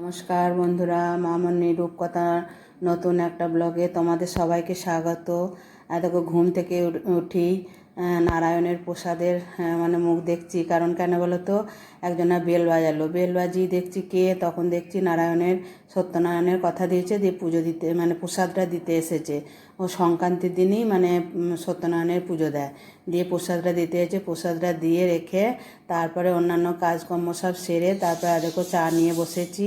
নমস্কার বন্ধুরা মামনি রূপকথা নতুন একটা ব্লগে তোমাদের সবাইকে স্বাগত। দেখো, ঘুম থেকে উঠি নারায়ণের প্রসাদের মানে মুখ দেখছি। কারণ কেন বলো তো? একজনা বেল বাজালো। বেল বাজিয়ে দেখছি কে, তখন দেখছি নারায়ণের, সত্যনারায়ণের কথা দিয়েছে, দিয়ে পুজো দিতে মানে প্রসাদটা দিতে এসেছে। ও সংক্রান্তির দিনই মানে সত্যনারায়ণের পুজো দেয়। দিয়ে প্রসাদটা দিতে এসেছে, প্রসাদটা দিয়ে রেখে তারপরে অন্যান্য কাজকর্ম সব সেরে তারপরে দেখো চা নিয়ে বসেছি।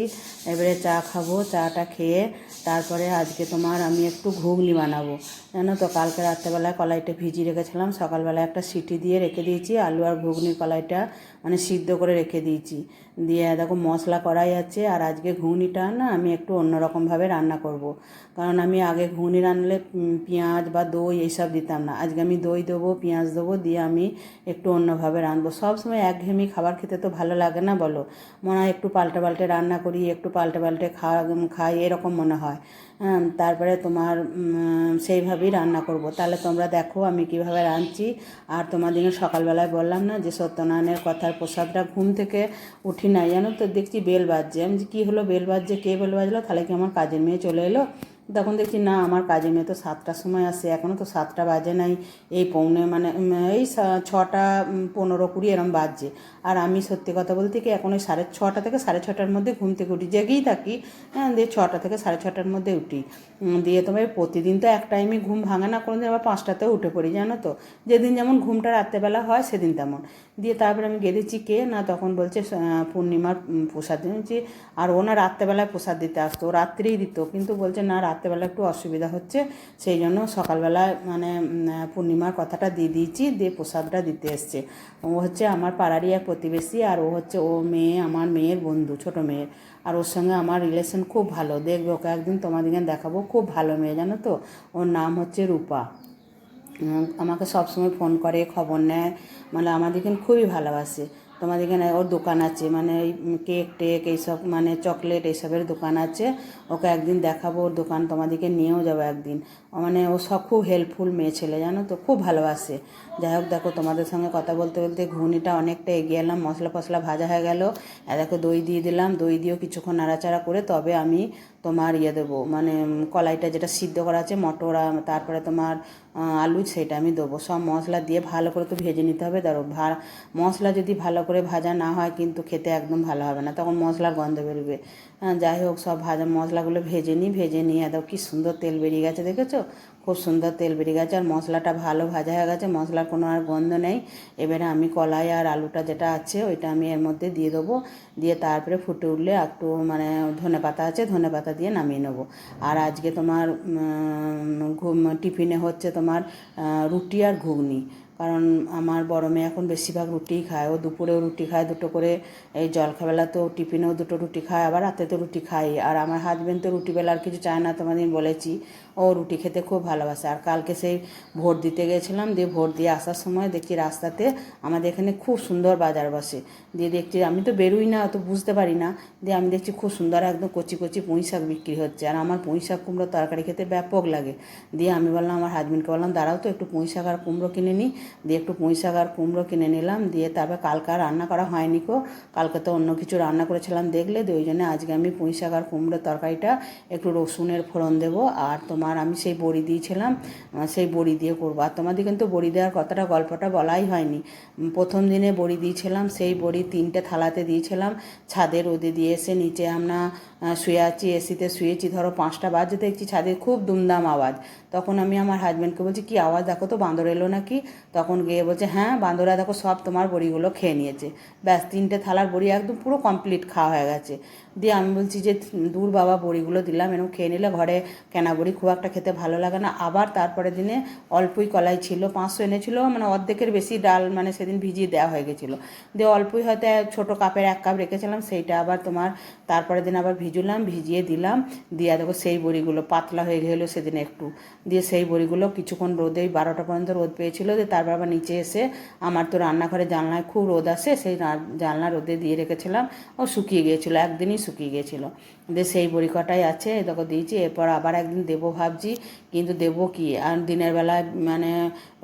এবারে চা খাব, চাটা খেয়ে তারপরে আজকে তোমার আমি একটু ঘুগনি বানাবো। জানো তো, কালকে রাত্রেবেলায় কলাইটা ভিজিয়ে রেখেছিলাম, সকালবেলায় একটা সিটি দিয়ে রেখে দিয়েছি, আলু আর ঘুগনির কলাইটা মানে সিদ্ধ করে রেখে দিয়েছি। দিয়ে দেখো মশলা করাই আছে আর আজকে ঘুগনিটা না আমি একটু অন্যরকমভাবে রান্না করব। কারণ আমি আগে ঘুগনি রান্নলে পেঁয়াজ বা দই এইসব দিতাম না। আজকে আমি দই দেবো, পেঁয়াজ দেবো দিয়ে আমি একটু অন্যভাবে রাঁধবো। সবসময় একঘেয়েমি খাবার খেতে তো ভালো লাগে না বলো? মনে হয় একটু পাল্টে পাল্টে রান্না করি, একটু পাল্টে পাল্টে খাওয়া খাই, এরকম মনে হয়। হ্যাঁ তারপরে তোমার সেইভাবেই রান্না করব। তাহলে তোমরা দেখো আমি কীভাবে রাঁধছি। আর তোমাদেরকে সকালবেলায় বললাম না যে সত্যনারায়ণের কথার প্রসাদটা ঘুম থেকে উঠি নাই, জানো তো? দেখছি বেল বাজছে। আমি কী হলো? বেল বাজছে? কে বেল বাজলো? তাহলে কি আমার কাজের মেয়ে চলে এলো? তখন দেখছি না, আমার কাজের মেয়ে তো সাতটার সময় আসে এখনও তো সাতটা বাজে নাই। এই পৌনে মানে এই ছটা পনেরো কুড়ি এরম বাজছে। আর আমি সত্যি কথা বলতে কি, এখন ওই সাড়ে ছটা থেকে সাড়ে ছটার মধ্যে ঘুম থেকে উঠি। জেগেই থাকি হ্যাঁ দিয়ে ছটা থেকে সাড়ে ছটার মধ্যে উঠি। দিয়ে তোমার প্রতিদিন তো এক টাইমে ঘুম ভাঙে না কোনো দিন আবার পাঁচটাতেও উঠে পড়ি, জানো তো? যেদিন যেমন ঘুমটা রাত্রেবেলা হয়, সেদিন তেমন। দিয়ে তারপরে আমি গেঁদেছি কে? না, তখন বলছে পূর্ণিমার প্রসাদ। দিয়েছি আর ও না রাত্রেবেলায় প্রসাদ দিতে আসতো রাত্রেই দিত। কিন্তু বলছে, না রাত্রেবেলা একটু অসুবিধা হচ্ছে, সেই জন্য সকালবেলায় মানে পূর্ণিমার কথাটা দিয়ে দিয়েছি, দিয়ে প্রসাদটা দিতে এসছে। ও হচ্ছে আমার পাড়ারই এক প্রতিবেশী, আর ও হচ্ছে, ও মেয়ে, আমার মেয়ের বন্ধু, ছোট মেয়ের। আর ওর সঙ্গে আমার রিলেশন খুব ভালো। দেখবে ওকে একদিন তোমাদেরকে দেখাবো, খুব ভালো মেয়ে, জানো তো? ওর নাম হচ্ছে রূপা। আমাকে সবসময় ফোন করে, খবর নেয়। মানে আমাদেরকে খুবই ভালোবাসে। তোমাদের এখানে ওর দোকান আছে মানে এই কেক টেক এইসব মানে চকলেট এইসবের দোকান আছে। ওকে একদিন দেখাবো, ওর দোকান তোমাদেরকে নিয়েও যাব একদিন। মানে ও সব খুব হেল্পফুল মেয়ে ছেলে, জানো তো? খুব ভালোবাসে। যাই হোক, দেখো তোমাদের সঙ্গে কথা বলতে বলতে ঘুগনিটা অনেকটা এগিয়ে এলাম মশলা ফসলা ভাজা হয়ে গেল। দেখো দই দিয়ে দিলাম, দই দিয়েও কিছুক্ষণ নাড়াচাড়া করে তবে আমি তোমার ইয়ে দেবো মানে কলাইটা যেটা সিদ্ধ করা আছে, মটর, তারপরে তোমার আলু, সেটা আমি দেবো। সব মশলা দিয়ে ভালো করে তো ভেজে নিতে হবে। ধরো, ভা, মশলা যদি ভালো করে ভাজা না হয়, কিন্তু খেতে একদম ভালো হবে না, তখন মশলার গন্ধ বেরোবে। যাই হোক, সব ভাজা মশলাগুলো ভেজে নিই, ভেজে নিয়ে দেখো কি সুন্দর তেল বেরিয়ে গেছে, দেখেছ? খুব সুন্দর তেল বেরিয়ে গেছে, আর মশলাটা ভালো ভাজা হয়ে গেছে, মশলার কোনো আর গন্ধ নেই। এবারে আমি কলাই আর আলুটা যেটা আছে, ওইটা আমি এর মধ্যে দিয়ে দেবো। দিয়ে তারপরে ফুটে উঠলে একটু মানে ধনে পাতা আছে ধনে পাতা দিয়ে নামিয়ে নেব। আর আজকে তোমার ঘুম টিফিনে হচ্ছে তোমার রুটি আর ঘুগনি। কারণ আমার বড় মেয়ে এখন বেশিরভাগ রুটিই খায়। ও দুপুরেও রুটি খায়, দুটো করে এই জলখাবেলাতেও টিফিনেও দুটো রুটি খায়, আবার রাতে তো রুটি খাই আর আমার হাজব্যান্ড তো রুটি বেলা আর কিছু চায় না, তোমাদের বলেছি। ও রুটি খেতে খুব ভালোবাসে। আর কালকে সেই ভোট দিতে গেছিলাম, দিয়ে ভোট দিয়ে আসার সময় দেখছি রাস্তাতে আমাদের এখানে খুব সুন্দর বাজার বসে। দিয়ে দেখছি, আমি তো বেরোই না, অত বুঝতে পারি না। দিয়ে আমি দেখছি খুব সুন্দর একদম কচি কচি পুঁই শাক বিক্রি হচ্ছে। আর আমার পুঁই শাক কুমড়ো তরকারি খেতে ব্যাপক লাগে। দিয়ে আমি বললাম, আমার হাজব্যান্ডকে বললাম, দাঁড়াও তো, একটু পুঁই শাক আর কুমড়ো কিনে নিই দিয়ে একটু পুঁই শাক আর কুমড়ো কিনে নিলাম। দিয়ে তারপর কালকে আর রান্না করা হয়নি কো কালকে তো অন্য কিছু রান্না করেছিলাম দেখলে। দিয়ে ওই জন্য আজকে আমি পুঁই শাক আর কুমড়োর তরকারিটা একটু রসুনের ফোড়ন দেবো। আর তোমার আমি সেই বড়ি দিয়েছিলাম সেই বড়ি দিয়ে করব। আর তোমাদের কিন্তু বড়ি দেওয়ার কথাটা, গল্পটা বলাই হয়নি। প্রথম দিনে বড়ি দিয়েছিলাম, সেই বড়ি তিনটে থালাতে দিয়েছিলাম। ছাদে রোদে দিয়ে এসে নিচে আমরা শুয়ে আছি, এসিতে শুয়েছি। ধরো পাঁচটা বাজে দেখছি ছাদে খুব দুমদাম আওয়াজ। তখন আমি আমার হাজব্যান্ডকে বলছি, কি আওয়াজ? দেখো তো বাঁদর এলো নাকি? তখন গিয়ে বলছে হ্যাঁ বান্দরা দেখো সব তোমার বড়িগুলো খেয়ে নিয়েছে। ব্যাস, তিনটে থালার বড়ি একদম পুরো কমপ্লিট খাওয়া হয়ে গেছে। দিয়ে আমি বলছি যে, দূর বাবা বড়িগুলো দিলাম এরকম খেয়ে নিলে ঘরে কেনা বড়ি খুব একটা খেতে ভালো লাগে না। আবার তারপরে দিনে অল্পই কলাই ছিল, পাঁচশো এনেছিল মানে অর্ধেকের বেশি ডাল মানে সেদিন ভিজিয়ে দেওয়া হয়ে গেছিল। দিয়ে অল্পই হয়তো ছোটো কাপের এক কাপ রেখেছিলাম, সেইটা আবার তোমার তারপরে দিন আবার ভিজুলাম, ভিজিয়ে দিলাম। দিয়ে দেখো সেই বড়িগুলো পাতলা হয়ে গেলো সেদিন একটু। দিয়ে সেই বড়িগুলো কিছুক্ষণ রোদে, বারোটা পর্যন্ত রোদ পেয়েছিল, দিয়ে তারপর আবার নিচে এসে আমার তো রান্নাঘরে জানলায় খুব রোদ আসে, সেই জানলা রোদে দিয়ে রেখেছিলাম। ও শুকিয়ে গিয়েছিল, একদিনই শুকিয়ে গেছিল। দিয়ে সেই বড়ি কটাই আছে তোকে দিয়েছি, এরপর আবার একদিন দেবো ভাবছি, কিন্তু দেবো কি? আর দিনের বেলায় মানে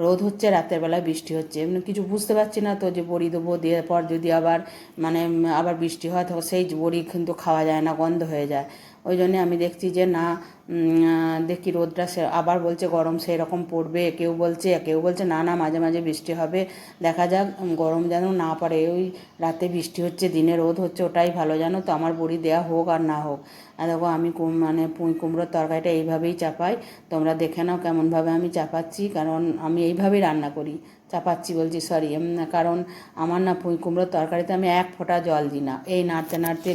রোদ হচ্ছে, রাতের বেলায় বৃষ্টি হচ্ছে। এমনি কিছু বুঝতে পারছি না তো যে বড়ি দেবো, দেওয়ার পর যদি আবার মানে আবার বৃষ্টি হয়, তখন সেই বড়ি কিন্তু খাওয়া যায় না, গন্ধ হয়ে যায়। ওই জন্যে আমি দেখছি যে না দেখি রোদটা সে আবার বলছে গরম সেই রকম পড়বে, কেউ বলছে কেউ বলছে না না, মাঝে মাঝে বৃষ্টি হবে, দেখা যাক গরম যেন না পড়ে। ওই রাতে বৃষ্টি হচ্ছে, দিনে রোদ হচ্ছে, ওটাই ভালো জানো তো, আমার বড়ি দেয়া হোক আর না হোক। আর দেখো, আমি মানে পুঁই কুমড়োর তরকারিটা এইভাবেই চাপাই, তোমরা দেখে নাও কেমনভাবে আমি চাপাচ্ছি, কারণ আমি এইভাবেই রান্না করি। চাপাচ্ছি বলছি সরি কারণ আমার না পুঁই কুমড়োর তরকারিতে আমি এক ফোঁটা জল দিই না। এই নাড়তে নাড়তে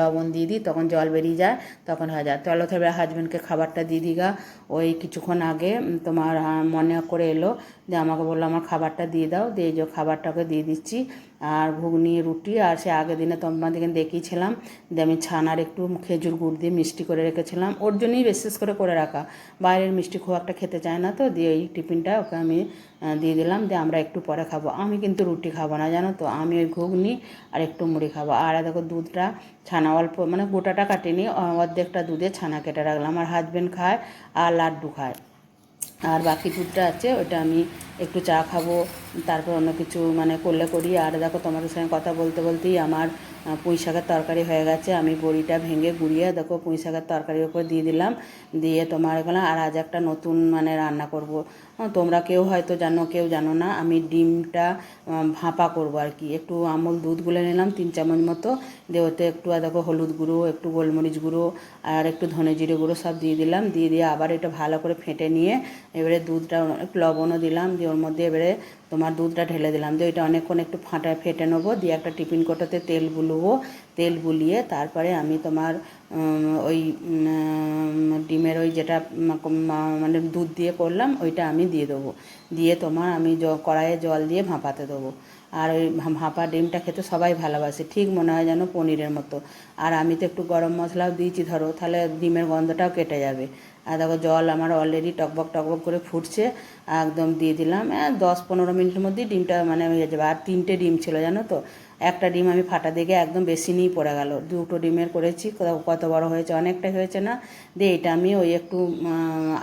লবণ দিয়ে দিই, তখন জল বেরিয়ে যায়, তখন হয়ে যায়। তাহলে তবে হাজব্যান্ডকে খাবারটা দিয়ে দিগা ওই কিছুক্ষণ আগে তোমার মনে করে এলো যে আমাকে বলল, আমার খাবারটা দিয়ে দাও, দিয়ে যে খাবারটাকে দিয়ে দিচ্ছি, আর ঘুগনি, রুটি, আর সে আগের দিনে তোমাদেরকে দেখিয়েছিলাম যে আমি ছানার একটু খেজুর গুড় দিয়ে মিষ্টি করে রেখেছিলাম। ওর জন্যই বিশেষ করে করে রাখা। বাইরের মিষ্টি খুব একটা খেতে চায় না তো, দিয়ে এই টিফিনটা ওকে আমি দিয়ে দিলাম, দিয়ে আমরা একটু পরে খাব। আমি কিন্তু রুটি খাব না, জানো তো, আমি ওই ঘুগনি আর একটু মুড়ি খাব। আর দেখো দুধটা ছানা অল্প মানে গোটাটা কাটিনি অর্ধেকটা দুধে ছানা কেটে রাখলাম। আমার হাজব্যান্ড খায়, আর লাড্ডু খায়। আর বাকি দুধটা আছে ওটা আমি একটু চা খাব, তারপর অন্য কিছু মানে করলে করি। আর দেখো তোমাদের সঙ্গে কথা বলতে বলতেই আমার পুঁই শাকের তরকারি হয়ে গেছে। আমি বড়িটা ভেঙে গুঁড়িয়ে দেখো পুঁই শাকের তরকারির ওপর দিয়ে দিলাম। দিয়ে তোমার এগুলো আর আজ একটা নতুন মানে রান্না করব। তোমরা কেউ হয়তো জানো, কেউ জানো না। আমি ডিমটা ভাপা করব আর কি। একটু আমল দুধ গুলে নিলাম, তিন চামচ মতো। দিয়ে ওতে একটু দেখো হলুদ গুঁড়ো, একটু গোলমরিচ গুঁড়ো আর একটু ধনে জিরে গুঁড়ো সব দিয়ে দিলাম। দিয়ে দিয়ে আবার এটা ভালো করে ফেটে নিয়ে এবারে দুধটা একটু লবণও দিলাম। দিয়ে ওর মধ্যে এবারে তোমার দুধটা ঢেলে দিলাম। দিয়ে ওইটা অনেকক্ষণ একটু ফাটা ফেটে নেব। দিয়ে একটা টিফিন কোটোতে তেল বুলবো তেল বুলিয়ে তারপরে আমি তোমার ওই ডিমের ওই যেটা মানে দুধ দিয়ে করলাম, ওইটা আমি দিয়ে দেবো। দিয়ে তোমার আমি কড়াইয়ে জল দিয়ে ভাপাতে দেবো। আর ওই ভাপা ডিমটা খেতে সবাই ভালোবাসে। ঠিক মনে হয় যেন পনিরের মতো। আর আমি তো একটু গরম মশলাও দিয়েছি ধরো, তাহলে ডিমের গন্ধটাও কেটে যাবে। আর দেখো জল আমার অলরেডি টকবক টকবক করে ফুটছে, একদম দিয়ে দিলাম। হ্যাঁ দশ পনেরো মিনিটের মধ্যেই ডিমটা মানে হয়ে যাবে। আর তিনটে ডিম ছিল, জানো তো? একটা ডিম আমি ফাটা দিকে একদম বেশি নিয়েই পড়ে গেল। দুটো ডিমের করেছি কত- বড় হয়েছে, অনেকটা হয়েছে না? দিয়ে এটা আমি ওই একটু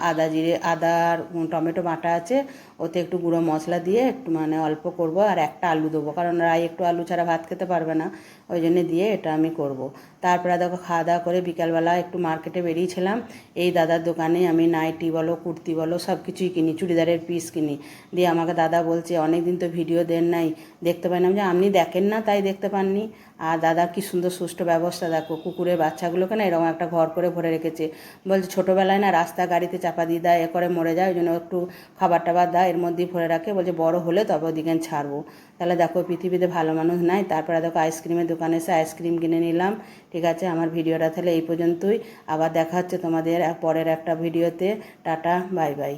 আদা জিরে, আদা টমেটো বাটা আছে, ওতে একটু গুঁড়ো মশলা দিয়ে একটু মানে অল্প করব আর একটা আলু দেবো। কারণ রাই একটু আলু ছাড়া ভাত খেতে পারবে না, ওই জন্য দিয়ে এটা আমি করব। তারপরে দেখো খাওয়া দাওয়া করে বিকালবেলা একটু মার্কেটে বেরিয়েছিলাম। এই দাদার দোকানে আমি নাইটি বলো, কুর্তি বলো, সব কিছুই কিনি, চুড়িদারের পিস কিনি। দিয়ে আমাকে দাদা বলছে অনেক দিন তো ভিডিও দেন নাই। দেখতে পাই না যে আপনি দেখেন না তাই দেখতে পাননি। আর দাদা কি সুন্দর সুষ্ঠু ব্যবস্থা, দেখো কুকুরের বাচ্চাগুলোকে না এরকম একটা ঘর করে ভরে রেখেছে। বলছে ছোটোবেলায় না রাস্তা গাড়িতে চাপা দিয়ে দেয়, এ করে মরে যায়, ওই জন্য একটু খাবার টাবার দেয়, এর মধ্যেই ভরে রাখে। বলছে বড় হলে তবে ওদিকে ছাড়বো। তাহলে দেখো পৃথিবীতে ভালো মানুষ নাই, তারপরে দেখো আইসক্রিমের দোকানে এসে আইসক্রিম কিনে নিলাম। ঠিক আছে, আমার ভিডিওটা তাহলে এই পর্যন্তই। আবার দেখা হচ্ছে তোমাদের পরের একটা ভিডিওতে। Tata, bye bye.